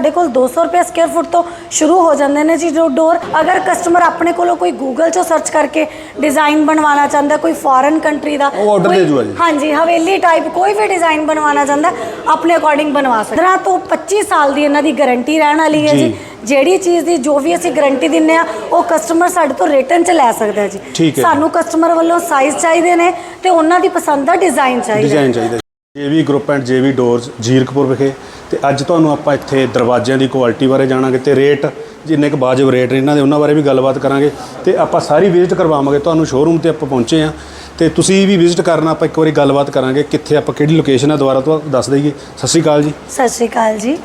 ਸਾਡੇ ਕੋਲ 200 ਰੁਪਏ ਸਕੁਅਰ ਫੁੱਟ ਤੋਂ ਸ਼ੁਰੂ ਹੋ ਜਾਂਦੇ ਨੇ ਜੀ ਜੋ ਡੋਰ ਅਗਰ ਕਸਟਮਰ ਆਪਣੇ ਕੋਲੋਂ ਕੋਈ ਗੂਗਲ 'ਚੋਂ ਸਰਚ ਕਰਕੇ ਡਿਜ਼ਾਈਨ ਬਣਵਾਉਣਾ ਚਾਹੁੰਦਾ ਕੋਈ ਫੋਰਨ ਕੰਟਰੀ ਦਾ ਉਹ order ਕੋਈ- ਦੇ ਜੂਗਾ ਜੀ। ਹਾਂਜੀ ਹਵੇਲੀ ਟਾਈਪ ਕੋਈ ਵੀ ਡਿਜ਼ਾਈਨ ਬਣਵਾਉਣਾ ਚਾਹੁੰਦਾ ਆਪਣੇ ਅਕੋਰਡਿੰਗ ਬਣਵਾ ਸਕਦਾ 15 ਤੋਂ 25 ਸਾਲ ਦੀ ਇਹਨਾਂ ਦੀ ਗਾਰੰਟੀ ਰਹਿਣ ਵਾਲੀ ਹੈ ਜੀ। ਜੀ ਜਿਹੜੀ ਚੀਜ਼ ਦੀ ਜੋ ਵੀ ਅਸੀਂ ਗਾਰੰਟੀ ਦਿੰਨੇ ਆ ਉਹ ਕਸਟਮਰ ਸਾਡੇ ਤੋਂ ਰਿਟਰਨ 'ਚ ਲੈ ਸਕਦਾ ਜੀ ਠੀਕ ਹੈ ਜੀ। ਸਾਨੂੰ ਕਸਟਮਰ ਵੱਲੋਂ ਸਾਈਜ਼ ਚਾਹੀਦੇ ਨੇ ਤੇ ਉਹਨਾਂ ਦੀ ਪਸੰਦ ਦਾ ਡਿਜ਼ਾਈਨ ਚਾਹੀਦਾ ਹੈ। ਡਿਜ਼ਾਈਨ ਚਾਹੀਦਾ JV group and JV doors Zirakpur ਵਿਖੇ ਤੇ ਅੱਜ ਤੁਹਾਨੂੰ ਆਪਾਂ ਇੱਥੇ ਦਰਵਾਜ਼ਿਆਂ ਦੀ ਕੁਆਲਿਟੀ ਬਾਰੇ ਜਾਣਾਂਗੇ ਤੇ ਰੇਟ ਜਿੰਨੇ ਕੁ ਵਾਜਬ ਰੇਟ ਨੇ ਇਹਨਾਂ ਦੇ ਉਹਨਾਂ ਬਾਰੇ ਵੀ ਗੱਲਬਾਤ ਕਰਾਂਗੇ ਤੇ ਆਪਾਂ ਸਾਰੀ ਵਿਜ਼ਿਟ ਕਰਵਾਵਾਂਗੇ ਤੁਹਾਨੂੰ ਸ਼ੋਰੂਮ ਤੇ ਆਪਾਂ ਪਹੁੰਚੇ ਆ ਤੇ ਤੁਸੀਂ ਵੀ ਵਿਜ਼ਿਟ ਕਰਨਾ ਆਪਾਂ ਇੱਕ ਵਾਰੀ ਗੱਲਬਾਤ ਕਰਾਂਗੇ ਕਿੱਥੇ ਆਪਾਂ ਕਿਹੜੀ ਲੋਕੇਸ਼ਨ ਹੈ ਦੁਬਾਰਾ ਤੋਂ ਦੱਸ ਦਈਏ। ਸਤਿ ਸ਼੍ਰੀ ਅਕਾਲ ਜੀ। ਸਤਿ ਸ਼੍ਰੀ ਅਕਾਲ ਜੀ।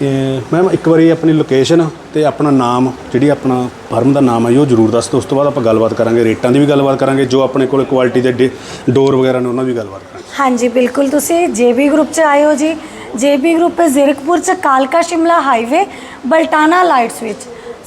ਮੈਮ ਇੱਕ ਵਾਰੀ ਆਪਣੀ ਲੋਕੇਸ਼ਨ ਤੇ ਆਪਣਾ ਨਾਮ ਜਿਹੜੀ ਆਪਣਾ ਫਰਮ ਦਾ ਨਾਮ ਹੈ ਉਹ ਜ਼ਰੂਰ ਦੱਸ ਦਿਓ। ਉਸ ਤੋਂ ਬਾਅਦ ਆਪਾਂ ਗੱਲਬਾਤ ਕਰਾਂਗੇ ਰੇਟਾਂ ਦੀ ਵੀ ਗੱਲਬਾਤ ਕਰਾਂਗੇ ਜੋ ਆਪਣੇ ਕੋਲ ਕੁਆਲਿਟੀ ਦੇ ਡੋਰ ਵਗੈਰਾ ਨੇ ਉਹਨਾਂ ਦੀ ਵੀ ਗੱਲਬਾਤ ਕਰਾਂਗੇ। ਹਾਂਜੀ ਬਿਲਕੁਲ। ਤੁਸੀਂ ਜੇਬੀ ਗਰੁੱਪ ਚ ਆਏ ਹੋ ਜੀ ਜੇਬੀ ਗਰੁੱਪ ਹੈ ਜ਼ੀਰਕਪੁਰ ਚ ਕਾਲਕਾ ਸ਼ਿਮਲਾ ਹਾਈਵੇ ਬਲਟਾਨਾ ਲਾਈਟਸ ਵਿੱਚ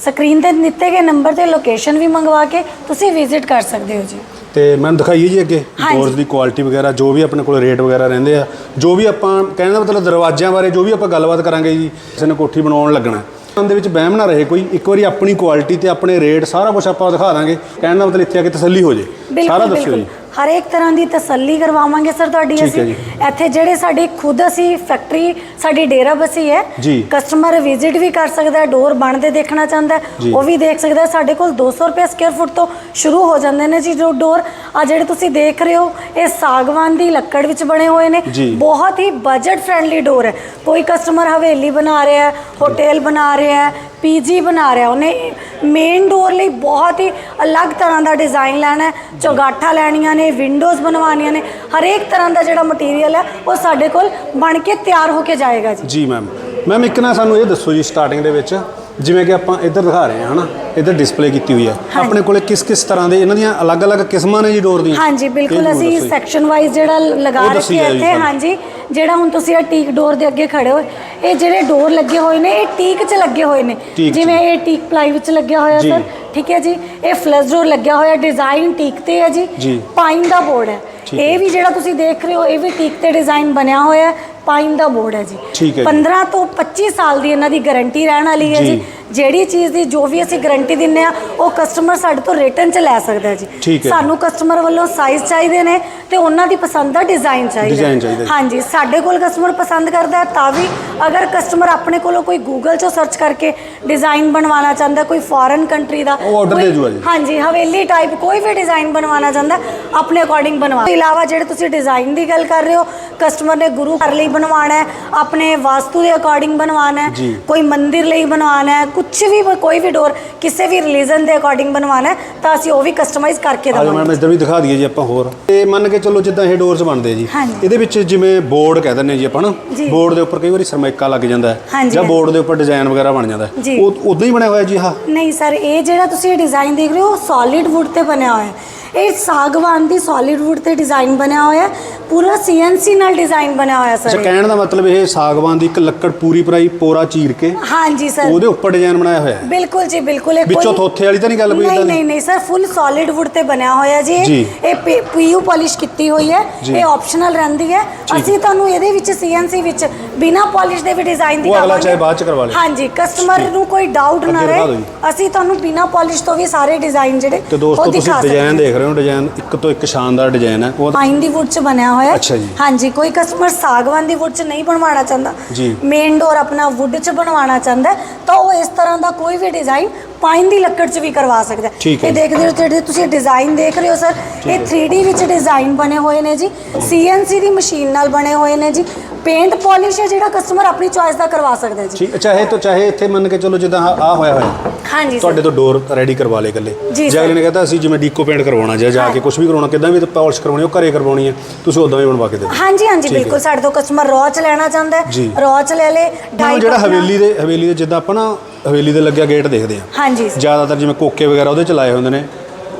ਸਕਰੀਨ ਤੇ ਦਿੱਤੇ ਗਏ ਨੰਬਰ ਤੇ ਲੋਕੇਸ਼ਨ ਵੀ ਮੰਗਵਾ ਕੇ ਤੁਸੀਂ ਵਿਜ਼ਿਟ ਕਰ ਸਕਦੇ ਹੋ ਜੀ ਤੇ ਮੈਨੂੰ ਦਿਖਾਈਏ ਜੀ ਅੱਗੇ। ਡੋਰਸ ਦੀ ਕੁਆਲਿਟੀ ਵਗੈਰਾ ਜੋ ਵੀ ਆਪਣੇ ਕੋਲ ਰੇਟ ਵਗੈਰਾ ਰਹਿੰਦੇ ਆ ਜੋ ਵੀ ਆਪਾਂ ਕਹਿਣ ਦਾ ਮਤਲਬ ਦਰਵਾਜ਼ਿਆਂ ਬਾਰੇ ਜੋ ਵੀ ਆਪਾਂ ਗੱਲਬਾਤ ਕਰਾਂਗੇ ਜੀ ਕਿਸੇ ਨੇ ਕੋਠੀ ਬਣਾਉਣ ਲੱਗਣਾ ਮਨ ਦੇ ਵਿੱਚ ਵਹਿਮ ਨਾ ਰਹੇ ਕੋਈ ਇੱਕ ਵਾਰੀ ਆਪਣੀ ਕੁਆਲਿਟੀ ਤੇ ਆਪਣੇ ਰੇਟ ਸਾਰਾ ਕੁਝ ਆਪਾਂ ਦਿਖਾ ਦਾਂਗੇ ਕਹਿਣ ਦਾ ਮਤਲਬ ਇੱਥੇ ਆ ਕੇ ਤਸੱਲੀ ਹੋ ਜੇ ਸਾਰਾ ਬਿਲਕੁਲ ਜੀ ਹਰ ਇੱਕ ਤਰ੍ਹਾਂ ਦੀ ਤਸੱਲੀ ਕਰਵਾਵਾਂਗੇ ਸਰ ਤੁਹਾਡੀ ਠੀਕ ਹੈ ਅਸੀਂ ਜੀ। ਇੱਥੇ ਜਿਹੜੇ ਸਾਡੀ ਖੁਦ ਅਸੀਂ ਫੈਕਟਰੀ ਸਾਡੀ ਡੇਰਾ ਬਸੀ ਹੈ ਜੀ। ਕਸਟਮਰ ਵਿਜ਼ਿਟ ਵੀ ਕਰ ਸਕਦਾ ਹੈ ਡੋਰ ਬਣਦੇ ਦੇਖਣਾ ਚਾਹੁੰਦਾ ਹੈ, ਜੀ। ਉਹ ਵੀ ਦੇਖ ਸਕਦਾ ਹੈ ਸਾਡੇ ਕੋਲ 200 ਰੁਪਏ ਸਕੁਅਰ ਫੁੱਟ ਤੋਂ ਸ਼ੁਰੂ ਹੋ ਜਾਂਦੇ ਨੇ ਜੀ ਜੋ ਡੋਰ ਆ ਜਿਹੜੇ ਤੁਸੀਂ ਦੇਖ ਰਹੇ ਹੋ ਇਹ ਸਾਗਵਾਨ ਦੀ ਲੱਕੜ ਵਿੱਚ ਬਣੇ ਹੋਏ ਨੇ ਜੀ। ਬਹੁਤ ਹੀ ਬਜਟ ਫ੍ਰੈਂਡਲੀ ਡੋਰ ਹੈ ਕੋਈ ਕਸਟਮਰ ਹਵੇਲੀ ਬਣਾ ਰਿਹਾ ਹੈ ਹੋਟਲ ਬਣਾ ਰਿਹਾ ਹੈ ਪੀਜੀ ਬਣਾ ਰਿਹਾ। ਉਹਨੇ ਮੇਨ ਡੋਰ ਲਈ ਬਹੁਤ ਹੀ ਅਲੱਗ ਤਰ੍ਹਾਂ ਦਾ ਡਿਜ਼ਾਈਨ ਲੈਣਾ ਹੈ। ਚੌਗਾਠਾਂ ਲੈਣੀਆਂ ਨੇ ਵਿੰਡੋਜ਼ ਬਣਵਾਉਣੀਆਂ ਨੇ। ਹਰੇਕ ਤਰ੍ਹਾਂ ਦਾ ਜਿਹੜਾ ਮਟੀਰੀਅਲ ਹੈ, ਉਹ ਸਾਡੇ ਕੋਲ ਬਣ ਕੇ ਤਿਆਰ ਹੋ ਕੇ ਜਾਏਗਾ ਜੀ। ਜੀ ਮੈਮ ਮੈਮ ਇੱਕ ਨਾ ਸਾਨੂੰ ਇਹ ਦੱਸੋ ਜੀ ਸਟਾਰਟਿੰਗ ਦੇ ਵਿੱਚ, ਜਿਵੇਂ ਕਿ ਆਪਾਂ ਇੱਧਰ ਦਿਖਾ ਰਹੇ ਹਾਂ, ਹਨਾ? ਇੱਧਰ ਡਿਸਪਲੇ ਕੀਤੀ ਹੋਈ ਹੈ। ਆਪਣੇ ਕੋਲੇ ਕਿਸ ਕਿਸ ਤਰ੍ਹਾਂ ਦੇ ਇਹਨਾਂ ਦੀਆਂ ਅਲੱਗ-ਅਲੱਗ ਕਿਸਮਾਂ ਨੇ ਜੀ ਡੋਰ ਦੀਆਂ ਹਾਂਜੀ ਬਿਲਕੁਲ ਅਸੀਂ। ਸੈਕਸ਼ਨ ਵਾਈਜ਼ ਜਿਹੜਾ ਲਗਾ ਰੱਖਿਆ ਇੱਥੇ। ਹਾਂਜੀ ਜਿਹੜਾ ਹੁਣ ਤੁਸੀਂ ਇਹ ਟੀਕ ਡੋਰ ਦੇ ਅੱਗੇ ਖੜੇ ਹੋ ਇਹ ਜਿਹੜੇ ਡੋਰ ਲੱਗੇ ਹੋਏ ਨੇ ਇਹ ਟੀਕ 'ਚ ਲੱਗੇ ਹੋਏ ਨੇ। ਜਿਵੇਂ ਇਹ ਟੀਕ ਪਲਾਈ ਵਿੱਚ ਲੱਗਿਆ ਹੋਇਆ। ਸਰ ਠੀਕ ਹੈ ਜੀ ਇਹ ਫਲਸ਼ ਡੋਰ ਲੱਗਿਆ ਹੋਇਆ ਡਿਜ਼ਾਈਨ ਟੀਕ ਤੇ ਹੈ ਜੀ। ਪਾਈਨ ਦਾ ਬੋਰਡ ਹੈ ਇਹ ਵੀ ਜਿਹੜਾ ਤੁਸੀਂ ਦੇਖ ਰਹੇ ਹੋ ਇਹ ਵੀ ਟੀਕ ਤੇ ਡਿਜ਼ਾਈਨ ਬਣਿਆ ਹੋਇਆ ਹੈ ਪਾਈਨ ਦਾ ਬੋਰਡ ਹੈ ਜੀ ਠੀਕ ਹੈ ਜੀ। 15 ਤੋਂ 25 ਸਾਲ ਦੀ ਇਹਨਾਂ ਦੀ ਗਾਰੰਟੀ ਰਹਿਣ ਵਾਲੀ ਹੈ ਜੀ। ਜੀ ਜਿਹੜੀ ਚੀਜ਼ ਦੀ ਜੋ ਵੀ ਅਸੀਂ ਗਾਰੰਟੀ ਦਿੰਨੇ ਆ ਉਹ ਕਸਟਮਰ ਸਾਡੇ ਤੋਂ ਰਿਟਰਨ 'ਚ ਲੈ ਸਕਦਾ ਹੈ ਜੀ ਠੀਕ ਹੈ। ਸਾਨੂੰ ਕਸਟਮਰ ਵੱਲੋਂ ਸਾਈਜ਼ ਚਾਹੀਦੇ ਨੇ ਤੇ ਉਹਨਾਂ ਦੀ ਪਸੰਦ ਦਾ ਡਿਜ਼ਾਈਨ ਚਾਹੀਦਾ ਹੈ। Design ਚਾਹੀਦਾ ਹੈ। ਹਾਂਜੀ ਸਾਡੇ ਕੋਲ ਕਸਟਮਰ ਪਸੰਦ ਕਰਦਾ ਹੈ ਤਾਂ ਵੀ ਅਗਰ ਕਸਟਮਰ ਆਪਣੇ ਕੋਲੋਂ ਕੋਈ ਗੂਗਲ 'ਚੋਂ ਸਰਚ ਕਰਕੇ ਡਿਜ਼ਾਈਨ ਬਣਵਾਉਣਾ ਚਾਹੁੰਦਾ ਕੋਈ ਫੋਰਨ ਕੰਟਰੀ ਦਾ ਉਹ order ਕੋਈ- ਦੇ ਜੂਗਾ ਜੀ। ਹਾਂਜੀ ਹਵੇਲੀ ਟਾਈਪ ਕੋਈ ਵੀ ਡਿਜ਼ਾਈਨ ਬਣਵਾਉਣਾ ਚਾਹੁੰਦਾ ਆਪਣੇ ਅਕੋਰਡਿੰਗ ਬਣਵਾ ਤੋਂ ਇਲਾਵਾ ਜਿਹੜੇ ਤੁਸੀਂ ਡਿਜ਼ਾਈਨ ਦੀ ਗੱਲ ਕਰ ਰਹੇ ਹੋ ਕਸਟਮਰ ਨੇ ਗੁਰੂ ਘਰ ਲਈ ਬਣਵਾਉਣਾ ਹੈ ਆਪਣੇ ਵਾਸਤੂ ਦੇ ਅਕੋਰਡਿੰਗ ਬਣਵਾਉਣਾ ਹੈ। ਕੋਈ ਮੰਦਿਰ ਲਈ ਬਣਵਾਉਣਾ ਹੈ ਕੁਝ ਵੀ ਕੋਈ ਵੀ ਡੋਰ ਕਿਸੇ ਵੀ ਰਿਲੀਜਨ ਦੇ ਅਕੋਰਡਿੰਗ ਬਣਵਾਉਣਾ ਹੈ ਤਾਂ ਅਸੀਂ ਉਹ ਵੀ ਕਸਟਮਾਈਜ਼ ਕਰਕੇ ਦਵਾਂਗੇ ਇੱਧਰ ਵੀ ਦਿਖਾ ਦਈਏ ਜੀ ਆਪਾਂ ਹੋਰ ਤੇ ਮੰਨ ਕੇ ਚੱਲੋ ਜਿੱਦਾਂ ਇਹ ਡੋਰਸ ਬਣਦੇ ਜੀ। ਇਹਦੇ ਵਿੱਚ ਜਿਵੇਂ ਬੋਰਡ ਕਹਿ ਦਿੰਦੇ ਜੀ ਆਪਾਂ ਨਾ। ਬੋਰਡ ਦੇ ਉੱਪਰ ਕਈ ਵਾਰੀ ਸਰਮੈਕਾ ਲੱਗ ਜਾਂਦਾ ਹੈ ਜਾਂ। ਬੋਰਡ ਦੇ ਉੱਪਰ ਡਿਜ਼ਾਈਨ ਵਗੈਰਾ ਬਣ ਜਾਂਦਾ। ਉਹ ਉਦਾਂ ਹੀ ਬਣਿਆ ਹੋਇਆ ਜੀ ਆਹ ਨਹੀਂ ਸਰ ਇਹ ਜਿਹੜਾ ਤੁਸੀਂ ਡਿਜ਼ਾਈਨ ਦੇਖ ਰਹੇ ਹੋ ਸੋਲਿਡ ਵੁੱਡ ਤੇ ਬਣਿਆ ਹੋਇਆ ਹੈ ਇਹ ਸਾਗਵਾਨ ਦੀ ਸੋਲਿਡ ਵੁੱਡ ਤੇ ਡਿਜ਼ਾਈਨ ਬਣਿਆ ਹੋਇਆ ਹੈ। ਪੂਰਾ ਸੀਐਨਸੀ ਨਾਲ ਡਿਜ਼ਾਈਨ ਬਣਿਆ ਹੋਇਆ ਅੱਛਾ ਸਰ ਇਹ। ਕਹਿਣ ਦਾ ਮਤਲਬ ਇਹ ਸਾਗਵਾਨ ਦੀ ਇੱਕ ਲੱਕੜ ਪੂਰੀ ਪਰਾਈ ਪੋਰਾ ਚੀਰ ਕੇ। ਹਾਂਜੀ ਸਰ ਉਹਦੇ ਉੱਪਰ ਡਿਜ਼ਾਈਨ ਬਣਾਇਆ ਹੋਇਆ ਹੈ? ਬਿਲਕੁਲ ਜੀ ਬਿਲਕੁਲ। ਇਹ ਵਿੱਚੋਂ ਥੋਥੇ ਵਾਲੀ ਤਾਂ ਨਹੀਂ ਗੱਲ ਕੋਈ ਨਹੀਂ ਦੀ? ਨਹੀਂ ਨਹੀਂ ਸਰ ਫੁੱਲ ਸੋਲਿਡ ਵੁੱਡ ਤੇ ਬਣਿਆ ਹੋਇਆ ਜੀ ਇਹ। ਜੀ। ਇਹ ਪੀਯੂ ਪਾਲਿਸ਼ ਕੀਤੀ ਹੋਈ ਹੈ। ਜੀ। ਇਹ ਆਪਸ਼ਨਲ ਰਹਿੰਦੀ ਹੈ। ਅਸੀਂ ਤੁਹਾਨੂੰ ਇਹਦੇ ਵਿੱਚ ਸੀਐਨਸੀ ਵਿੱਚ ਬਿਨਾ ਪਾਲਿਸ਼ ਦੇ ਵੀ ਡਿਜ਼ਾਈਨ ਉਹ ਅਗਲਾ ਚਾਹੇ ਬਾਅਦ ਚ ਕਰਵਾ ਲੇ। ਹਾਂਜੀ ਕਸਟਮਰ ਨੂੰ ਕੋਈ ਡਾਊਟ ਨਾ ਅੱਗੇ ਰਹੇ। ਅਸੀਂ ਤੁਹਾਨੂੰ ਬਿਨਾ ਪਾਲਿਸ਼ ਤੋਂ ਵੀ ਸਾਰੇ ਡਿਜ਼ਾਈਨ ਜਿਹੜੇ ਤੇ ਦੋਸਤੋ ਉਹ ਤੁਸੀਂ ਦਿਖਾ ਡਿਜ਼ਾਈਨ ਸਕਦੇ ਦੇਖ ਰਹੇ ਹੋ ਡਿਜ਼ਾਈਨ ਇੱਕ ਤੋਂ ਇੱਕ ਸ਼ਾਨਦਾਰ ਡਿਜ਼ਾਈਨ ਹੈ। ਉਹ ਪਾਈਨ ਦੀ ਵੁੱਡ ਚ ਬਣਿਆ ਹੋਇਆ ਹੈ। ਅੱਛਾ ਜੀ। ਹਾਂਜੀ ਕੋਈ ਕਸਟਮਰ ਸਾਗਵਾਨ ਦੀ ਵੁੱਡ ਚ ਨਹੀਂ ਬਣਵਾਉਣਾ ਚਾਹੁੰਦਾ। ਜੀ। ਮੇਨ ਡੋਰ ਆਪਣਾ ਵੁੱਡ ਚ ਬਣਵਾਉਣਾ ਚਾਹੁੰਦਾ ਹੈ, ਤਾਂ ਉਹ ਇਸ ਤਰ੍ਹਾਂ ਦਾ ਕੋਈ ਵੀ ਡਿਜ਼ਾਈਨ ਪਾਈਨ ਦੀ ਲੱਕੜ ਚ ਵੀ ਕਰਵਾ ਸਕਦਾ ਹੈ। ਠੀਕ ਹੈ ਇਹ ਦੇਖਦੇ ਹੋ ਜਿਹੜੇ ਤੁਸੀਂ ਡਿਜ਼ਾਈਨ ਦੇਖ ਰਹੇ ਹੋ ਸਰ ਇਹ 3D ਵਿੱਚ ਡਿਜ਼ਾਈਨ ਬਣੇ ਹੋਏ ਨੇ ਜੀ। CNC ਦੀ ਮਸ਼ੀਨ ਨਾਲ ਬਣੇ ਹੋਏ ਨੇ ਜੀ। ਪੇਂਟ ਪਾਲਿਸ਼ ਹੈ ਜਿਹੜਾ ਕਸਟਮਰ ਆਪਣੀ ਚੋਇਸ ਦਾ ਕਰਵਾ ਸਕਦਾ ਹੈ ਜੀ। ਠੀਕ ਚਾਹੇ ਤਾਂ ਚਾਹੇ ਇੱਥੇ ਮੰਨ ਕੇ ਚੱਲੋ ਜਿੱਦਾਂ ਆ ਹੋਇਆ ਹੋਇਆ। ਹਾਂਜੀ ਤੁਹਾਡੇ ਤੋਂ ਡੋਰ ਰੈਡੀ ਕਰਵਾ ਲੇ ਗੱਲੇ ਜੀ। ਅਗਲੇ ਨੇ ਕਹਿੰਦਾ ਅਸੀਂ ਜਿਵੇਂ ਡੀਕੋ ਪੇਂਟ ਕਰਵਾਉਣਾ ਜਾਂ ਜਾ ਕੇ ਕੁਝ ਵੀ ਕਰਵਾਉਣਾ ਕਿਦਾਂ ਵੀ ਪਾਲਿਸ਼ ਕਰਵਾਉਣੀ ਉਹ ਘਰੇ ਕਰਵਾਉਣੀ ਹੈ। ਤੁਸੀਂ ਉਦਾਂ ਵੀ ਬਣਵਾ ਕੇ ਦੇ ਦਿਓ। ਹਾਂਜੀ ਹਾਂਜੀ ਠੀਕ ਹੈ। ਬਿਲਕੁਲ ਸਾਡੇ ਤੋਂ ਕਸਟਮਰ ਰॉ ਚ ਲੈਣਾ ਚਾਹੁੰਦਾ ਜੀ। ਹੈ। ਰॉ ਚ ਲੈ ਲੇ ਢਾਈ ਜਿਹੜਾ ਹਵੇਲੀ ਦੇ ਹਵੇਲੀ ਦੇ ਜਿੱਦਾਂ ਆਪਾਂ ਨਾ ਹਵੇਲੀ ਦੇ ਲੱਗਿਆ ਗੇਟ ਦੇਖਦੇ ਆ ਹਾਂਜੀ ਸਰ ਜ਼ਿਆਦਾਤਰ ਜਿਵੇਂ ਕੋਕੇ ਵਗੈਰਾ ਉਹਦੇ ਚ ਲਾਏ ਹੁੰਦੇ ਨੇ।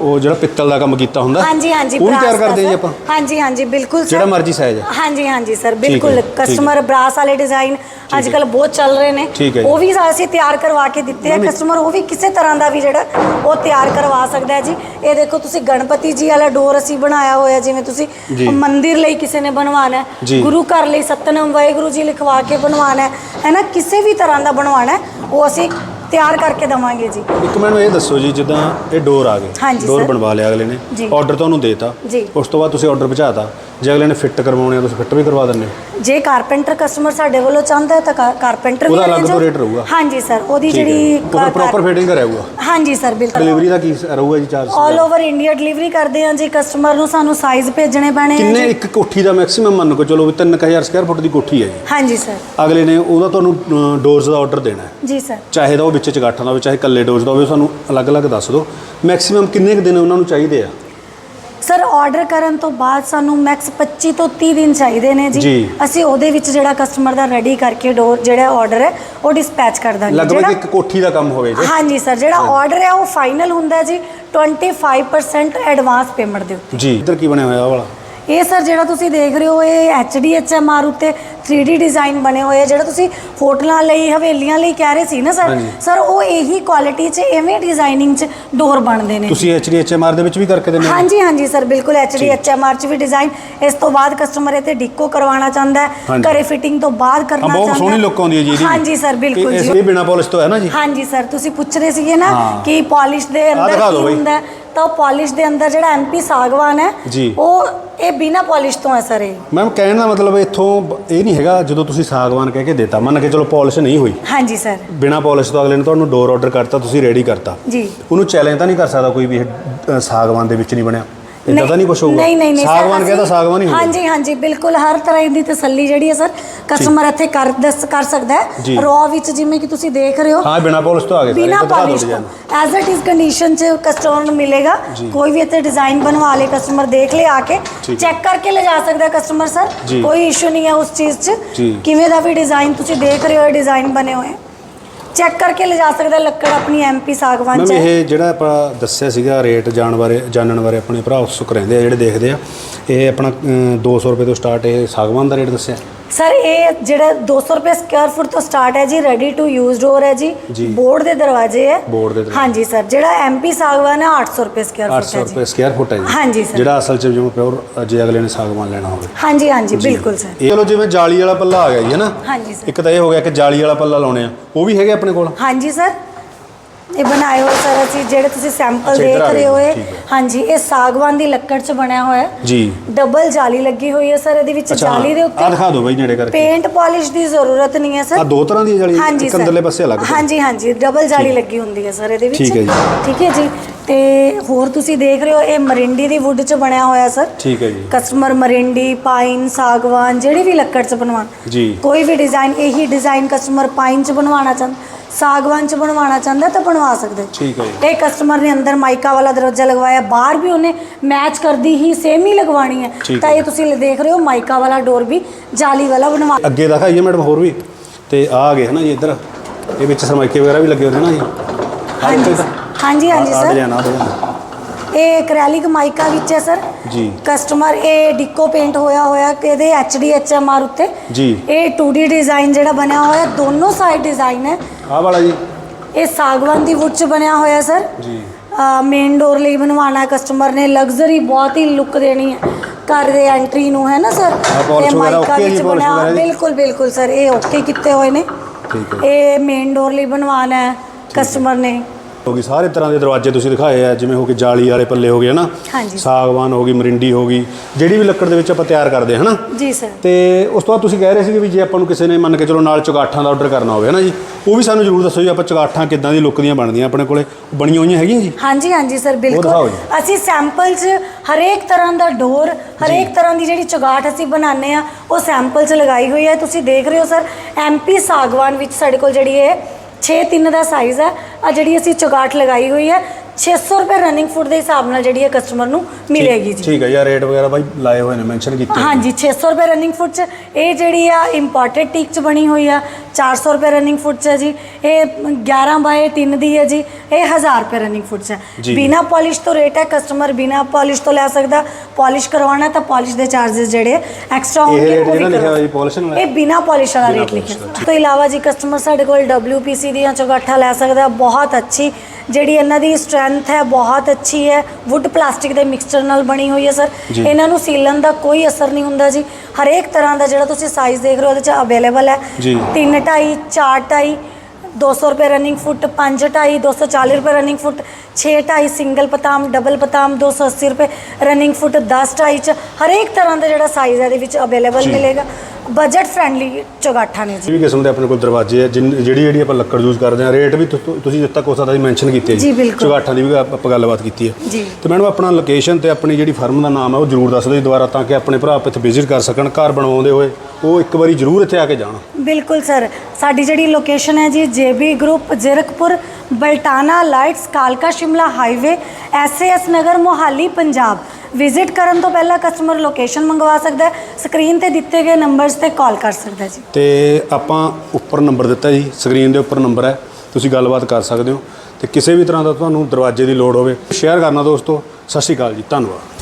ਉਹ ਜਿਹੜਾ ਪਿੱਤਲ ਦਾ ਕੰਮ ਕੀਤਾ ਹੁੰਦਾ ਹਾਂਜੀ ਹਾਂਜੀ ਉਹ ਵੀ ਤਿਆਰ ਕਰਦੇ ਜੀ। ਆਪਾਂ ਹਾਂਜੀ ਹਾਂਜੀ ਬਿਲਕੁਲ ਜਿਹੜਾ sir। ਮਰਜ਼ੀ ਸਾਈਜ਼ ਹਾਂਜੀ ਹਾਂਜੀ ਸਰ ਬਿਲਕੁਲ। ਕਸਟਮਰ ਬ੍ਰਾਸ ਵਾਲੇ ਡਿਜ਼ਾਈਨ ਅੱਜ ਕੱਲ ਬਹੁਤ ਚੱਲ ਰਹੇ ਨੇ। ਉਹ ਵੀ ਅਸੀਂ ਤਿਆਰ ਕਰਵਾ ਕੇ ਦਿੱਤੇ ਆ। ਕਸਟਮਰ ਉਹ ਵੀ ਕਿਸੇ ਤਰ੍ਹਾਂ ਦਾ ਵੀ ਜਿਹੜਾ ਉਹ ਤਿਆਰ ਕਰਵਾ ਸਕਦਾ ਹੈ ਜੀ ਇਹ ਦੇਖੋ ਤੁਸੀਂ ਗਣਪਤੀ ਜੀ ਵਾਲਾ ਡੋਰ ਅਸੀਂ ਬਣਾਇਆ ਹੋਇਆ ਜਿਵੇਂ ਤੁਸੀਂ। ਮੰਦਿਰ ਲਈ ਕਿਸੇ ਨੇ ਬਣਵਾਣਾ। ਗੁਰੂ ਘਰ ਲਈ ਸਤਨਾਮ ਵਾਹਿਗੁਰੂ ਜੀ ਲਿਖਵਾ ਕੇ ਬਣਵਾਣਾ ਹੈ ਨਾ ਕਿਸੇ ਵੀ ਤਰ੍ਹਾਂ ਦਾ ਬਣਵਾਣਾ ਹੈ ਉਹ ਅਸੀਂ ਤਿਆਰ ਕਰਕੇ ਦਵਾਂਗੇ ਜੀ ਇੱਕ ਮੈਨੂੰ ਇਹ ਦੱਸੋ ਜੀ ਜਿੱਦਾਂ ਇਹ ਡੋਰ ਆ ਗਏ ਹਾਂਜੀ, ਡੋਰ। ਬਣਵਾ ਲਿਆ ਅਗਲੇ ਨੇ ਜੀ। ਆਰਡਰ ਤੁਹਾਨੂੰ ਦੇਤਾ ਜੀ। ਉਸ ਤੋਂ ਬਾਅਦ ਤੁਸੀਂ ਆਰਡਰ ਪਹੁੰਚਾਤਾ ਜੇ ਅਗਲੇ ਨੇ ਫਿੱਟ ਕਰਵਾਉਣੇ ਆ ਤੁਸੀਂ ਫਿੱਟ ਵੀ ਕਰਵਾ ਦਿੰਦੇ ਹੋ। ਜੇ ਕਾਰਪੈਂਟਰ ਕਸਟਮਰ ਸਾਡੇ ਵੱਲੋਂ ਚਾਹੁੰਦਾ ਹੈ ਤਾਂ ਕਾਰਪੈਂਟਰ ਵੀ ਉਹਦਾ ਅਲੱਗ ਤੋਂ rate ਰਹੂਗਾ। ਹਾਂਜੀ ਸਰ ਉਹਦੀ ਜਿਹੜੀ ਪ੍ਰੋਪਰ ਫਿਟਿੰਗ ਕਰਾਊਗਾ ਹਾਂਜੀ ਸਰ ਬਿਲਕੁਲ। ਡਿਲੀਵਰੀ ਦਾ ਕੀ ਰਹੂਗਾ ਜੀ charge all over India delivery ਕਰਦੇ ਹਾਂ ਜੀ ਕਸਟਮਰ ਨੂੰ ਸਾਨੂੰ ਸਾਈਜ਼ ਭੇਜਣੇ ਪੈਣੇ ਕਿੰਨੇ ਇੱਕ ਕੋਠੀ ਦਾ ਮੈਕਸਿਮਮ ਮੰਨ ਕੇ ਚਲੋ ਵੀ 3000 ਸਕੁਅਰ ਫੁੱਟ ਦੀ ਕੋਠੀ ਹੈ ਜੀ। ਹਾਂਜੀ ਸਰ ਅਗਲੇ ਨੇ ਉਹਦਾ ਤੁਹਾਨੂੰ ਡੋਰਸ ਦਾ ਆਰਡਰ ਦੇਣਾ ਹੈ। ਜੀ ਸਰ ਚਾਹੇ ਤਾਂ ਉਹ ਵਿੱਚ ਚਗਾਠਾਂ ਦਾ ਹੋਵੇ ਚਾਹੇ ਇਕੱਲੇ ਡੋਰਸ ਦਾ ਹੋਵੇ ਸਾਨੂੰ ਅਲੱਗ-ਅਲੱਗ ਦੱਸ ਦਿਓ। ਮੈਕਸਿਮਮ ਕਿੰਨੇ ਕੁ ਦਿਨ ਉਹਨਾਂ ਨੂੰ ਚਾਹੀਦੇ ਆ? ਸਰ ਆਰਡਰ ਕਰਨ ਤੋਂ ਬਾਅਦ ਸਾਨੂੰ ਮੈਕਸ 25 ਤੋਂ 30 ਦਿਨ ਚਾਹੀਦੇ ਨੇ ਜੀ। ਜੀ। ਅਸੀਂ ਉਹਦੇ ਵਿੱਚ ਜਿਹੜਾ ਕਸਟਮਰ ਦਾ ਰੈਡੀ ਕਰਕੇ ਡੋਰ ਜਿਹੜਾ ਆਰਡਰ ਹੈ ਉਹ ਡਿਸਪੈਚ ਕਰ ਦਾਂਗੇ। ਲਗਭਗ ਇੱਕ ਕੋਠੀ ਦਾ ਕੰਮ ਹੋਵੇ ਜੀ। ਹਾਂਜੀ ਸਰ ਜਿਹੜਾ ਆਰਡਰ ਹੈ ਉਹ ਫਾਈਨਲ ਹੁੰਦਾ ਜੀ 25% ਐਡਵਾਂਸ ਪੇਮੈਂਟ ਦਿਓ ਜੀ। ਇੱਧਰ ਕੀ ਬਣਿਆ ਹੋਇਆ ਆਹ ਵਾਲਾ? ਇਹ ਸਰ ਜਿਹੜਾ ਤੁਸੀਂ ਦੇਖ ਰਹੇ ਹੋ ਇਹ HDHMR ਉੱਤੇ 3D ਡਿਜ਼ਾਈਨ ਬਣੇ ਹੋਏ ਆ ਜਿਹੜਾ ਤੁਸੀਂ ਹੋਟਲਾਂ ਲਈ ਹਵੇਲੀਆਂ ਲਈ ਕਹਿ ਰਹੇ ਸੀ ਨਾ ਸਰ। ਸਰ ਉਹ ਇਹੀ ਕੁਆਲਿਟੀ 'ਚ ਐਵੇਂ ਡਿਜ਼ਾਈਨਿੰਗ 'ਚ ਡੋਰ ਬਣਦੇ ਨੇ ਤੁਸੀਂ HDHMR ਦੇ ਵਿੱਚ ਵੀ ਕਰਕੇ ਦਿੰਦੇ ਹੋ ਹਾਂਜੀ ਹਾਂਜੀ ਸਰ ਬਿਲਕੁਲ HDHMR 'ਚ ਵੀ ਡਿਜ਼ਾਈਨ ਇਸ ਤੋਂ ਬਾਅਦ ਕਸਟਮਰ ਇਹ ਤੇ ਡਿੱਕੋ ਕਰਵਾਉਣਾ ਚਾਹੁੰਦਾ ਹੈ। ਘਰੇ ਫਿਟਿੰਗ ਤੋਂ ਬਾਅਦ ਹਾਂ ਕਰਨਾ ਬਹੁਤ ਚਾਹੁੰਦਾ ਸੋਹਣੀ ਲੁੱਕ ਆਉਂਦੀ ਹੈ ਜੀ ਇਹਦੀ ਹਾਂਜੀ ਸਰ ਬਿਲਕੁਲ ਜੀ ਇਹ ਬਿਨਾ ਪਾਲਿਸ਼ ਤੋਂ ਹੈ ਨਾ ਜੀ ਹਾਂਜੀ ਸਰ ਤੁਸੀਂ ਪੁੱਛ ਰਹੇ ਸੀਗੇ ਨਾ। ਕਿ ਪਾਲਿਸ਼ ਦੇ ਅੰਦਰ ਕੀ। ਹੁੰਦਾ? ਤਾਂ ਉਹ ਪਾਲਿਸ਼ ਦੇ ਅੰਦਰ ਜਿਹੜਾ ਐਮਪੀ ਸਾਗਵਾਨ ਹੈ ਜੀ। ਉਹ ਇਹ ਬਿਨਾ ਪਾਲਿਸ਼ ਤੋਂ ਹੈ ਸਰ ਇਹ। ਮੈਮ ਕਹਿਣ ਦਾ ਮਤਲਬ ਇੱਥੋਂ ਬ- ਇਹ ਨਹੀਂ ਹੈਗਾ ਜਦੋਂ ਤੁਸੀਂ ਸਾਗਵਾਨ ਕਹਿ ਕੇ ਦੇਤਾ ਮੰਨ ਕੇ ਚਲੋ ਪਾਲਿਸ਼ ਨਹੀਂ ਹੋਈ। ਹਾਂਜੀ ਸਰ। ਬਿਨਾ ਪਾਲਿਸ਼ ਤੋਂ ਅਗਲੇ ਨੇ ਤੁਹਾਨੂੰ ਡੋਰ ਆਰਡਰ ਕਰਤਾ ਤੁਸੀਂ ਰੈਡੀ ਕਰਤਾ। ਜੀ। ਉਹਨੂੰ ਚੈਲੰਜ ਤਾਂ ਨਹੀਂ ਕਰ ਸਕਦਾ ਕੋਈ ਵੀ ਇਹ ਅ, ਸਾਗਵਾਨ ਦੇ ਵਿੱਚ ਨਹੀਂ ਬਣਿਆ। ਇਦਾਂ ਤਾਂ ਨਹੀਂ ਕੁਝ ਹੋਊਗਾ ਨਹੀਂ ਨਹੀਂ ਨਹੀਂ sir, ਸਾਗਵਾਨ ਕਹਿੰਦਾ ਅਸੀਂ- ਸਾਗਵਾਨ ਹੀ ਹੋਊਗਾ ਹਾਂਜੀ ਹਾਂਜੀ ਬਿਲਕੁਲ ਹਰ ਤਰ੍ਹਾਂ ਦੀ ਤਸੱਲੀ ਜਿਹੜੀ ਹੈ ਸਰ ਕਸਟਮਰ ਇੱਥੇ ਕਰ ਦੱਸ ਕਰ ਸਕਦਾ ਜੀ। ਹੈ ਰॉ ਵਿੱਚ ਜਿਵੇਂ ਕਿ ਤੁਸੀਂ ਦੇਖ ਰਹੇ ਹੋ ਹਾਂ ਬਿਨਾ ਪਾਲਿਸ਼ ਤੋਂ ਆ ਗਏ ਬਿਨਾ polish. As it is condition ਚ ਕਸਟਮਰ ਨੂੰ ਮਿਲੇਗਾ ਜੀ। ਕੋਈ ਵੀ ਇੱਥੇ ਡਿਜ਼ਾਈਨ ਬਣਵਾ ਲੇ ਕਸਟਮਰ ਦੇਖ ਲੇ ਆ ਕੇ ਠੀਕ ਹੈ। ਚੈੱਕ ਕਰਕੇ ਲੈ ਜਾ ਸਕਦਾ ਕਸਟਮਰ ਸਰ ਜੀ। ਕੋਈ ਇਸ਼ੂ ਨਹੀਂ ਹੈ ਉਸ ਚੀਜ਼ ਚ ਜੀ। ਕਿਵੇਂ ਦਾ ਵੀ ਡਿਜ਼ਾਈਨ ਤੁਸੀਂ ਦੇਖ ਰਹੇ ਹੋ ਡਿਜ਼ਾਈਨ ਬਣੇ ਹੋਏ ਚੈੱਕ ਕਰਕੇ ਲੈ ਜਾ ਸਕਦਾ ਲੱਕੜ ਆਪਣੀ ਐਮਪੀ ਸਾਗਵਾਨ ਮੈਮ ਚ ਹੈ। ਇਹ ਜਿਹੜਾ ਆਪਾਂ ਦੱਸਿਆ ਸੀਗਾ ਰੇਟ ਜਾਣ ਬਾਰੇ ਜਾਣਨ ਬਾਰੇ ਆਪਣੇ ਭਰਾ ਉਤਸੁਕ ਰਹਿੰਦੇ ਆ ਜਿਹੜੇ ਦੇਖਦੇ ਆ ਇਹ ਆਪਣਾ ਅ, 200 ਰੁਪਏ ਤੋਂ ਸਟਾਰਟ ਇਹ ਸਾਗਵਾਨ ਦਾ ਰੇਟ ਦੱਸਿਆ ਸਰ ਇਹ ਜਿਹੜਾ 200 ਰੁਪਏ ਸਕੁਅਰ ਫੁੱਟ ਤੋਂ ਸਟਾਰਟ ਹੈ ਜੀ ਰੈਡੀ ਟੂ ਯੂਜ਼ ਡੋਰ ਹੈ ਜੀ। ਜੀ। ਬੋਰਡ ਦੇ ਦਰਵਾਜ਼ੇ ਹੈ। ਬੋਰਡ ਦੇ ਦਰਵਾਜ਼ੇ। ਹਾਂਜੀ ਸਰ ਜਿਹੜਾ ਐਮਪੀ ਸਾਗਵਾਨ ਹੈ 800 ਰੁਪਏ ਸਕੁਅਰ ਫੁੱਟ 800 ਹੈ ਰੁਪਏ ਜੀ। ਸਕੁਅਰ ਫੁੱਟ ਹੈ ਜੀ। ਹਾਂਜੀ sir। ਜਿਹੜਾ ਅਸਲ 'ਚ ਜਿਵੇਂ ਪਿਓਰ ਜੇ ਅਗਲੇ ਨੇ ਸਾਗਵਾਨ ਲੈਣਾ ਹੋਵੇ। ਹਾਂਜੀ ਹਾਂਜੀ ਬਿਲਕੁਲ ਸਰ ਇਹ ਚਲੋ ਜਿਵੇਂ ਜਾਲੀ ਵਾਲਾ ਪੱਲਾ ਆ ਗਿਆ ਜੀ ਹੈ ਨਾ? ਹਾਂਜੀ ਸਰ ਇੱਕ ਤਾਂ ਇਹ ਹੋ ਗਿਆ ਕਿ ਜਾਲੀ ਵਾਲਾ ਪੱਲਾ ਲਾਉਣੇ ਆ। ਉਹ ਵੀ ਹੈਗੇ ਆਪਣੇ ਕੋਲ? ਹਾਂਜੀ ਸਰ ਇਹ ਬਣਾਏ ਹੋਏ ਸਰ ਅਸੀਂ ਜਿਹੜੇ ਤੁਸੀਂ ਸੈਂਪਲ ਅੱਛਾ, ਇੱਧਰ ਦੇਖ ਆ ਰਹੇ ਗਏ, ਹੋਏ ਠੀਕ ਹੈ। ਹਾਂਜੀ ਇਹ ਸਾਗਵਾਨ ਦੀ ਲੱਕੜ 'ਚ ਬਣਿਆ ਹੋਇਆ ਹੈ। ਜੀ। ਡਬਲ ਜਾਲੀ ਲੱਗੀ ਹੋਈ ਹੈ ਸਰ ਇਹਦੇ ਵਿੱਚ ਜਾਲੀ ਦੇ ਆ ਉੱਤੇ ਦਿਖਾ ਦਿਓ ਬਾਈ ਨੇੜੇ ਕਰਕੇ। ਪੇਂਟ ਪਾਲਿਸ਼ ਦੀ ਜ਼ਰੂਰਤ ਨਹੀਂ ਹੈ ਆ ਸਰ ਦੋ ਤਰ੍ਹਾਂ ਦੀ ਜਾਲੀ ਹਾਂਜੀ ਇੱਕ ਸਰ। ਅੰਦਰਲੇ ਪਾਸੇ ਅਲੱਗ ਤੋਂ। ਹਾਂਜੀ ਹਾਂਜੀ ਡਬਲ ਜਾਲੀ ਲੱਗੀ ਹੁੰਦੀ ਹੈ ਸਰ ਇਹਦੇ ਵਿੱਚ। ਠੀਕ ਹੈ ਜੀ। ਠੀਕ ਹੈ ਜੀ। ਤੇ ਹੋਰ ਤੁਸੀਂ ਦੇਖ ਰਹੇ ਹੋ ਇਹ ਮਰਿੰਡੀ ਦੀ ਵੁੱਡ 'ਚ ਬਣਿਆ ਹੋਇਆ ਸਰ। ਠੀਕ ਹੈ ਜੀ। ਕਸਟਮਰ ਮਰਿੰਡੀ ਪਾਈਨ ਸਾਗਵਾਨ ਜਿਹੜੀ ਵੀ ਲੱਕੜ 'ਚ ਬਣਵਾਉਣ। ਜੀ। ਕੋਈ ਵੀ ਡਿਜ਼ਾਈਨ ਇਹੀ ਡਿਜ਼ਾਈਨ ਕਸਟਮਰ ਪਾਈਨ 'ਚ ਬਣਵਾਉਣਾ ਚਾਹੁੰਦਾ। ਸਾਗਵਾਨ 'ਚ ਬਣਵਾਉਣਾ ਚਾਹੁੰਦਾ ਤਾਂ ਬਣਵਾ ਸਕਦਾ। ਠੀਕ ਹੈ ਜੀ ਇਹ ਕਸਟਮਰ ਨੇ ਅੰਦਰ ਮਾਈਕਾ ਵਾਲਾ ਦਰਵਾਜ਼ਾ ਲਗਵਾਇਆ ਬਾਹਰ ਵੀ ਉਹਨੇ ਮੈਚ ਕਰਦੀ ਹੀ ਸੇਮ ਹੀ ਲਗਵਾਣੀ ਹੈ ਠੀਕ ਤਾਂ। ਇਹ ਤੁਸੀਂ ਦੇਖ ਰਹੇ ਹੋ ਮਾਈਕਾ ਵਾਲਾ ਡੋਰ ਵੀ ਜਾਲੀ ਵਾਲਾ ਬਣਵਾ ਅੱਗੇ ਦਿਖਾਈਏ ਮੈਡਮ ਹੋਰ ਵੀ ਤੇ ਆ ਆ ਗਏ ਹੈ ਨਾ ਜੀ ਇੱਧਰ ਇਹ ਵਿੱਚ ਸਰਮਾਈਕੇ ਵਗੈਰਾ ਵੀ ਲੱਗੇ ਹੋਏ ਨੇ ਨਾ ਜੀ ਹਾਂਜੀ। ਹਾਂਜੀ ਹਾਂਜੀ ਆਹ ਸਰ design, ਆਹ design। ਇਹ ਐਕ੍ਰੈਲਿਕ ਮਾਈਕਾ ਵਿੱਚ ਹੈ ਸਰ। ਜੀ। ਕਸਟਮਰ ਇਹ ਡਿੱਕੋ ਪੇਂਟ ਹੋਇਆ ਹੋਇਆ ਕਿ ਇਹਦੇ ਐਚਡੀ ਐਚਐਮਆਰ ਉੱਤੇ। ਜੀ। ਇਹ 2D ਡਿਜ਼ਾਈਨ ਜਿਹੜਾ ਬਣਿਆ ਹੋਇਆ ਦੋਨੋਂ ਸਾਈਡ ਡਿਜ਼ਾਈਨ ਹੈ। ਆਹ ਵਾਲਾ ਜੀ। ਇਹ ਸਾਗਵਾਨ ਦੀ ਵੁੱਡ 'ਚ ਬਣਿਆ ਹੋਇਆ ਸਰ। ਜੀ। ਮੇਨ ਡੋਰ ਲਈ ਬਣਵਾਉਣਾ ਕਸਟਮਰ ਨੇ। ਲਗਜ਼ਰੀ ਬਹੁਤ ਹੀ ਲੁੱਕ ਦੇਣੀ ਹੈ। ਘਰ ਦੇ ਐਂਟਰੀ ਨੂੰ ਹੈ ਨਾ ਸਰ? polish ਵਗੈਰਾ okay ਹੈ ਜੀ, polish ਵਗੈਰਾ ਜੀ? ਬਿਲਕੁਲ ਬਿਲਕੁਲ ਸਰ। ਇਹ ਓਕੇ ਕੀਤੇ ਹੋਏ ਨੇ। ਠੀਕ ਹੈ। ਇਹ ਮੇਨ ਡੋਰ ਲਈ ਬਣਵਾਉਣਾ ਹੈ ਕਸਟਮਰ ਨੇ। ਹੋ ਗਈ ਸਾਰੇ ਤਰ੍ਹਾਂ ਦੇ ਦਰਵਾਜ਼ੇ ਤੁਸੀਂ ਦਿਖਾਏ ਆ ਜਿਵੇਂ ਹੋ ਗਏ ਜਾਲੀ ਵਾਲੇ ਪੱਲੇ ਹੋ ਗਏ ਹਨਾ? ਹਾਂਜੀ। ਸਾਗਵਾਨ ਹੋ ਗਈ ਮਰਿੰਡੀ ਹੋ ਗਈ ਜਿਹੜੀ ਵੀ ਲੱਕੜ ਦੇ ਵਿੱਚ ਆਪਾਂ ਤਿਆਰ ਕਰਦੇ ਹਾਂ ਹਨਾ? ਜੀ ਸਰ। ਤੇ ਉਸ ਤੋਂ ਬਾਅਦ ਤੁਸੀਂ ਕਹਿ ਰਹੇ ਸੀ ਵੀ ਜੇ ਆਪਾਂ ਨੂੰ ਕਿਸੇ ਨੇ ਮੰਨ ਕੇ ਚਲੋ ਨਾਲ ਚੁਗਾਠਾਂ ਦਾ ਆਰਡਰ ਕਰਨਾ ਹੋਵੇ ਹਨਾ ਜੀ? ਉਹ ਵੀ ਸਾਨੂੰ ਜ਼ਰੂਰ ਦੱਸੋ ਜੀ ਆਪਾਂ ਚੁਗਾਠਾਂ ਕਿੱਦਾਂ ਦੀ ਲੁੱਕ ਦੀਆਂ ਬਣਦੀਆਂ ਆਪਣੇ ਕੋਲੇ? ਬਣੀਆਂ ਹੋਈਆਂ ਹੈਗੀਆਂ ਜੀ? ਹਾਂਜੀ ਹਾਂਜੀ ਸਰ ਦਿਖਾਓ ਬਿਲਕੁਲ। ਜੀ। ਅਸੀਂ ਸੈਂਪਲ 'ਚ ਹਰੇਕ ਤਰ੍ਹਾਂ ਦਾ ਡੋਰ ਹਰੇਕ ਤਰ੍ਹਾਂ ਦੀ ਜਿਹੜੀ ਚੁਗਾਠ ਅਸੀਂ ਬਣਾਉਂਦੇ ਆ ਉਹ ਸੈਂਪਲ 'ਚ ਲਗਾਈ ਹੋਈ ਹੈ। ਤੁਸੀਂ ਦੇਖ ਰਹੇ ਹੋ ਸਰ ਐਮਪੀ ਸਾਗਵਾਨ ਵਿੱਚ ਸਾਡੇ ਕੋਲ ਜਿਹੜੀ ਹੈ 6 3 ਦਾ ਸਾਈਜ਼ ਹੈ। ਆ ਜਿਹੜੀ ਅਸੀਂ ਚੁਗਾਠ ਲਗਾਈ ਹੋਈ ਹੈ 600 ਰੁਪਏ ਰਨਿੰਗ ਫੁੱਟ ਦੇ ਹਿਸਾਬ ਨਾਲ ਜਿਹੜੀ ਹੈ ਕਸਟਮਰ ਨੂੰ ਮਿਲੇਗੀ ਜੀ। ਠੀਕ ਹੈ ਯਾਰ ਰੇਟ ਵਗੈਰਾ ਬਾਈ ਲਾਏ ਹੋਏ ਨੇ ਮੈਂਸ਼ਨ ਕੀਤੇ। ਹਾਂਜੀ 600 ਰੁਪਏ ਰਨਿੰਗ ਫੁੱਟ ਚ ਇਹ ਜਿਹੜੀ ਆ ਇੰਪੋਰਟਡ ਟੀਕ ਚ ਬਣੀ ਹੋਈ ਆ 400 ਰੁਪਏ ਰਨਿੰਗ ਫੁੱਟ ਚ ਹੈ ਜੀ। ਇਹ 11 ਬਾਏ 3 ਦੀ ਹੈ ਜੀ ਇਹ 1000 ਰੁਪਏ ਰਨਿੰਗ ਫੁੱਟ ਚ ਹੈ। ਬਿਨਾ ਪਾਲਿਸ਼ ਤੋਂ ਰੇਟ ਹੈ ਕਸਟਮਰ ਬਿਨਾ ਪਾਲਿਸ਼ ਤੋਂ ਲੈ ਸਕਦਾ। ਪਾਲਿਸ਼ ਕਰਵਾਉਣਾ ਤਾਂ ਪਾਲਿਸ਼ ਦੇ ਚਾਰजेस ਜਿਹੜੇ ਐਕਸਟਰਾ ਇਹ ਹੋਣਗੇ ਵੀ ਜਿਹੜਾ ਲਿਖਿਆ ਹੋਇਆ ਵਾਲਾ। ਇਹ ਬਿਨਾ ਪਾਲਿਸ਼ ਵਾਲਾ ਰੇਟ ਲਿਖਿਆ। ਤੋਂ ਇਲਾਵਾ ਜੀ ਕਸਟਮਰ ਸਾਡੇ ਕੋਲ WPC ਦੀਆਂ ਚੌਗਾਠਾਂ ਲੈ ਸਕਦਾ ਬਹੁਤ ਅੱਛੀ ਜਿਹੜੀ ਇਹਨਾਂ ਦੀ ਸਟਰੈਂਥ ਹੈ ਬਹੁਤ ਅੱਛੀ ਹੈ ਵੁੱਡ ਪਲਾਸਟਿਕ ਦੇ ਮਿਕਸਚਰ ਨਾਲ ਬਣੀ ਹੋਈ ਹੈ ਸਰ ਜੀ। ਇਹਨਾਂ ਨੂੰ ਸੀਲਣ ਦਾ ਕੋਈ ਅਸਰ ਨਹੀਂ ਹੁੰਦਾ ਜੀ ਹਰੇਕ ਤਰ੍ਹਾਂ ਦਾ ਜਿਹੜਾ ਤੁਸੀਂ ਸਾਈਜ਼ ਦੇਖ ਰਹੇ ਹੋ ਉਹਦੇ ਚ ਅਵੇਲੇਬਲ ਹੈ ਜੀ। 3 2.5 4 2.5 200 ਰੁਪਏ ਰਨਿੰਗ ਫੁੱਟ 5 2.5 240 ਰੁਪਏ ਰਨਿੰਗ ਫੁੱਟ 6 2.5 ਸਿੰਗਲ ਪਤਾਮ ਡਬਲ ਪਤਾਮ 280 ਰੁਪਏ ਰਨਿੰਗ ਫੁੱਟ 10 2.5 ਚ ਹਰੇਕ ਤਰ੍ਹਾਂ ਦਾ ਜਿਹੜਾ ਸਾਈਜ਼ ਹੈ ਇਹਦੇ ਵਿੱਚ ਅਵੇਲੇਬਲ ਜੀ। ਮਿਲੇਗਾ ਬਜਟ ਫ੍ਰੈਂਡਲੀ ਚੌਗਾਠਾਂ ਨੇ ਜੀ। ਵੀ ਕਿਸਮ ਦੇ ਆਪਣੇ ਕੋਲ ਦਰਵਾਜ਼ੇ ਆ? ਜਿਨ- ਜਿਹੜੀ ਜਿਹੜੀ ਆਪਾਂ ਲੱਕੜ ਯੂਜ਼ ਕਰਦੇ ਆ ਰੇਟ ਵੀ ਤੁ- ਤੁ- ਤੁਸੀਂ ਜਿੱਤਾ ਕੋਸਾ ਦਾ ਮੈਂਸ਼ਨ ਕੀਤੇ ਜੀ, ਬਿਲਕੁਲ। ਚੁਗਾਠਾਂ ਦੀ ਵੀ ਆਪ- ਆਪਾਂ ਗੱਲਬਾਤ ਕੀਤੀ ਹੈ ਜੀ। ਤੇ ਮੈਡਮ ਆਪਣਾ ਲੋਕੇਸ਼ਨ ਤੇ ਆਪਣੀ ਜਿਹੜੀ ਫਰਮ ਦਾ ਨਾਮ ਹੈ ਉਹ ਜਰੂਰ ਦੱਸ ਦਿਓ ਜੀ ਦੁਬਾਰਾ ਤਾਂ ਕਿ ਆਪਣੇ ਭਰਾ ਇੱਥੇ ਵਿਜ਼ਿਟ ਕਰ ਸਕਣ ਘਰ ਬਣਵਾਉਂਦੇ ਹੋਏ। ਉਹ ਇੱਕ ਵਾਰੀ ਜਰੂਰ ਇੱਥੇ ਆ ਕੇ ਜਾਣ। ਬਿਲਕੁਲ ਸਰ। ਸਾਡੀ ਜਿਹੜੀ ਲੋਕੇਸ਼ਨ ਹੈ ਜੀ JB group Zirakpur Baltana lights ਕਾਲਕਾ Shimla highway SAS Nagar Mohali Punjab. Visit ਕਰਨ ਤੋਂ ਪਹਿਲਾਂ ਕਸਟਮਰ ਲੋਕੇਸ਼ਨ ਮੰਗਵਾ ਸਕਦਾ ਹੈ ਸਕਰੀਨ ਤੇ ਦਿੱਤੇ ਗਏ ਨੰਬਰਸ ਤੇ ਕਾਲ ਕਰ ਸਕਦਾ ਹੈ ਜੀ। ਤੇ ਆਪਾਂ ਉੱਪਰ ਨੰਬਰ ਦਿੱਤਾ ਜੀ ਸਕਰੀਨ ਦੇ ਉੱਪਰ ਨੰਬਰ ਹੈ, ਤੁਸੀਂ ਗੱਲਬਾਤ ਕਰ ਸਕਦੇ ਹੋ। ਤੇ ਕਿਸੇ ਵੀ ਤਰ੍ਹਾਂ ਦਾ ਤੁਹਾਨੂੰ ਦਰਵਾਜ਼ੇ ਦੀ ਲੋੜ ਹੋਵੇ ਸ਼ੇਅਰ ਕਰਨਾ ਦੋਸਤੋ, ਸਤਿ ਸ਼੍ਰੀ ਅਕਾਲ ਜੀ, ਧੰਨਵਾਦ।